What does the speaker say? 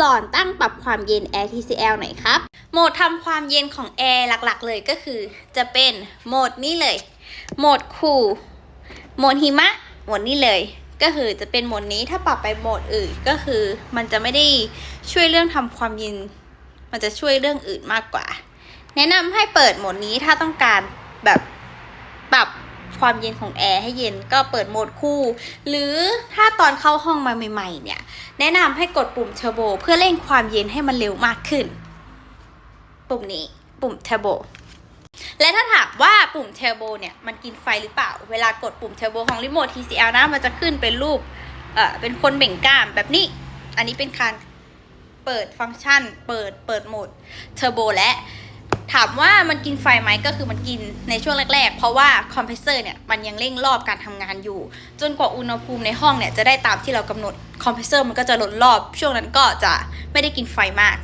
สอนตั้งปรับความเย็น Air TCL หน่อยครับ โหมดทำความเย็นของแอร์หลักๆ เลยก็คือ จะเป็นโหมดนี้เลย โหมดคูลโหมดหิมะ โหมดนี้เลย ก็คือจะเป็นโหมดนี้ถ้าปรับไปโหมดอื่นก็คือ มันจะไม่ได้ช่วยเรื่องทำความเย็น มันจะช่วยเรื่องอื่นมากกว่า แนะนำให้เปิดโหมดนี้ถ้าต้องการแบบปรับความเย็นของแอร์ให้เย็นก็เปิดโหมดคู่ หรือถ้าตอนเข้าห้องมาใหม่ๆเนี่ย แนะนำให้กดปุ่มเทอร์โบเพื่อเร่งความเย็นให้มันเร็วมากขึ้น ปุ่มนี้ปุ่มเทอร์โบและถ้าถามว่าปุ่มเทอร์โบเนี่ยมันกินไฟหรือเปล่า เวลากดปุ่มเทอร์โบของรีโมท TCL นะมันจะขึ้นเป็นรูปเอ่อเป็นคนเบ่งกล้ามแบบนี้ อันนี้เป็นการเปิดฟังก์ชัน เปิดเปิดโหมดเทอร์โบและ ถามว่ามันกินไฟไหมก็คือมันกินในช่วงแรก ๆ เพราะว่าคอมเพรสเซอร์เนี่ยมันยังเร่งรอบการทำงานอยู่ จนกว่าอุณหภูมิในห้องเนี่ยจะได้ตามที่เรากำหนดคอมเพรสเซอร์มันก็จะลดรอบ ช่วงนั้นก็จะไม่ได้กินไฟมาก